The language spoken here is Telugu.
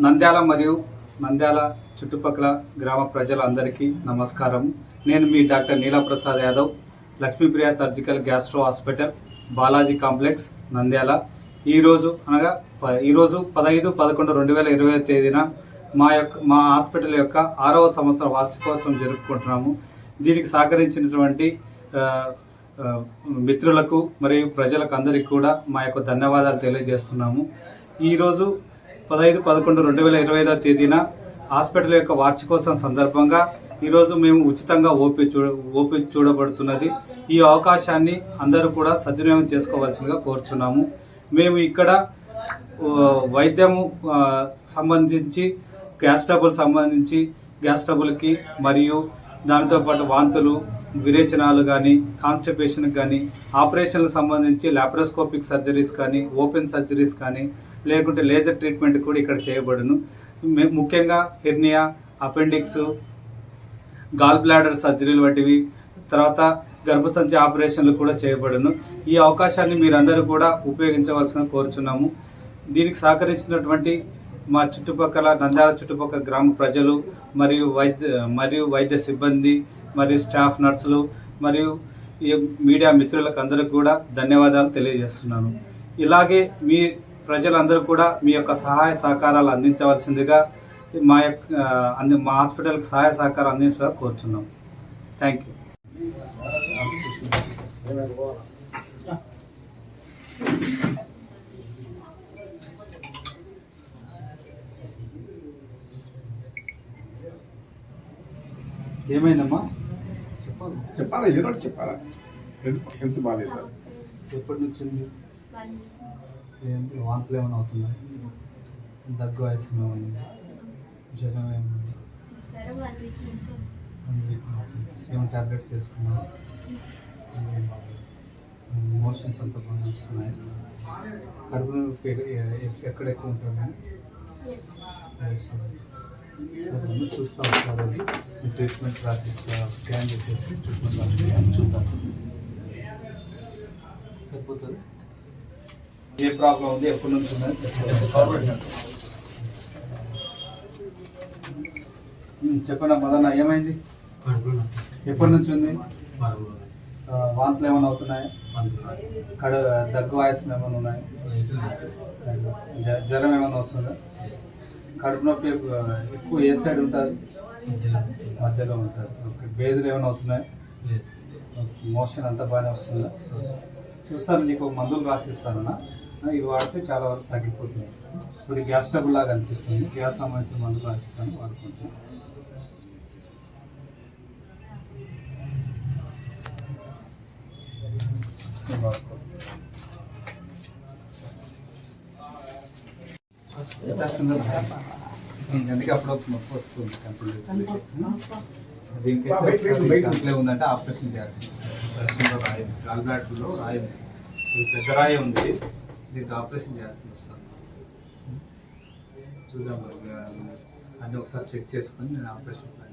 నంద్యాల మరియు నంద్యాల చుట్టుపక్కల గ్రామ ప్రజలందరికీ నమస్కారం. నేను మీ doctor Neelaprasad Yadav Lakshmipriya surgical gastro hospital Balaji complex Nandyal. ఈరోజు అనగా ప- ఈరోజు పదహైదు పదకొండు రెండు వేల ఇరవై తేదీన మా యొక్క మా హాస్పిటల్ యొక్క ఆరవ సంవత్సర వార్షికోత్సవం జరుపుకుంటున్నాము. దీనికి సహకరించినటువంటి మిత్రులకు మరియు ప్రజలకు అందరికీ కూడా మా యొక్క ధన్యవాదాలు తెలియజేస్తున్నాము. ఈరోజు పదహైదు పదకొండు రెండు వేల ఇరవై ఐదవ తేదీన హాస్పిటల్ యొక్క వార్షికోత్సవం సందర్భంగా ఈరోజు మేము ఉచితంగా ఓపీ చూ ఓపీ చూడబడుతున్నది. ఈ అవకాశాన్ని అందరూ కూడా సద్వినియోగం చేసుకోవాల్సిందిగా కోరుచున్నాము. మేము ఇక్కడ వైద్యము సంబంధించి గ్యాస్ ట్రబుల్ సంబంధించి గ్యాస్ ట్రబుల్కి మరియు దానితో పాటు వాంతులు విరేచనాలు కానీ కాన్స్టిపేషన్ కానీ ఆపరేషన్లకు సంబంధించి లాప్రోస్కోపిక్ సర్జరీస్ కానీ ఓపెన్ సర్జరీస్ కానీ లేకుంటే లేజర్ ట్రీట్మెంట్ కూడా ఇక్కడ చేయబడును. ముఖ్యంగా హెర్నియా అపెండిక్స్ గాల్ బ్లాడర్ సర్జరీలు వంటివి తర్వాత గర్భసంచి ఆపరేషన్లు కూడా చేయబడును. ఈ అవకాశాన్ని మీరందరూ కూడా ఉపయోగించవలసిన కోరుచున్నాము. దీనికి సహకరించినటువంటి మా చుట్టుపక్కల నంద్యాల చుట్టుపక్కల గ్రామ ప్రజలు మరియు వైద్య మరియు వైద్య సిబ్బంది మరియు స్టాఫ్ నర్సులు మరియు ఈ మీడియా మిత్రులకు అందరికి కూడా ధన్యవాదాలు తెలియజేస్తున్నాను. ఇలాగే మీ ప్రజలందరూ కూడా మీ యొక్క సహాయ సహకారాలు అందించవలసిందిగా మా యొక్క అంది మా హాస్పిటల్కి సహాయ సహకారం అందించగా కోరుచున్నాం. Thank you. ఏమైందమ్మా? చెప్పాలి. చెప్పాలా? ఏదో ఒకటి చెప్పాలా? హెల్త్ హెల్త్ బాగాలేదు సార్? ఎప్పటి నుంచి ఉంది వాంతులు ఏమైనా అవుతున్నాయి? దగ్గు ఆయాసం ఏమైనా? జ్వరం ఏమైనా ఏమైనా టాబ్లెట్స్ వేసుకున్నావా మోషన్స్ అంతా బాగా వస్తున్నాయి? కడుపు నొప్పి ఎక్క- ఎ- ఎక్కడ ఎక్కువ ఉంటుంది సరే అన్నీ చూస్తాం ఒకసారి అది. ట్రీట్మెంట్ రాసిస్తా స్కాన్ చేసేసి ట్రీట్మెంట్ రాసిస్తా చూద్దాం. సరిపోతుంది? ఏ ప్రాబ్లం ఉంది ఎప్పటి నుంచి ఉందని ఉమ్, చెప్పండి మదన్న ఏమైంది? ఎప్పటి నుంచి ఉంది? వాంతులు ఏమైనా అవుతున్నాయా? కడ దగ్గు ఆయాసం ఏమైనా ఉన్నాయి? జ్వరం ఏమైనా వస్తుందా? కడుపు నొప్పి ఎక్కువ ఏ సైడ్ ఉంటుంది? మధ్యలో ఉంటుంది. ఓకే. బేదులు ఏమైనా అవుతున్నాయి? మోషన్ అంతా బాగానే వస్తుందా? చూస్తాను నీకు మందులు రాసిస్తానన్నా. ఇవి వాడితే చాలా వరకు తగ్గిపోతుంది. ఇది గ్యాస్ ట్రబుల్ లాగా అనిపిస్తుంది. గ్యాస్ సంబంధించిన మందులు రాసిస్తాను వాడుకుంటాను. అందుకే అప్పుడప్పుడు నొప్పి వస్తుంది కంప్లీట్ ఉందంటే ఆపరేషన్ చేయాల్సి వస్తుంది రాయం గాల్బ్లాడర్లో రాయం ఇది పెద్ద రాయం ఉంది. దీనికి ఆపరేషన్ చేయాల్సి వస్తుంది. చూద్దాం అన్నీ ఒకసారి చెక్ చేసుకొని నేను ఆపరేషన్ ప్లాన్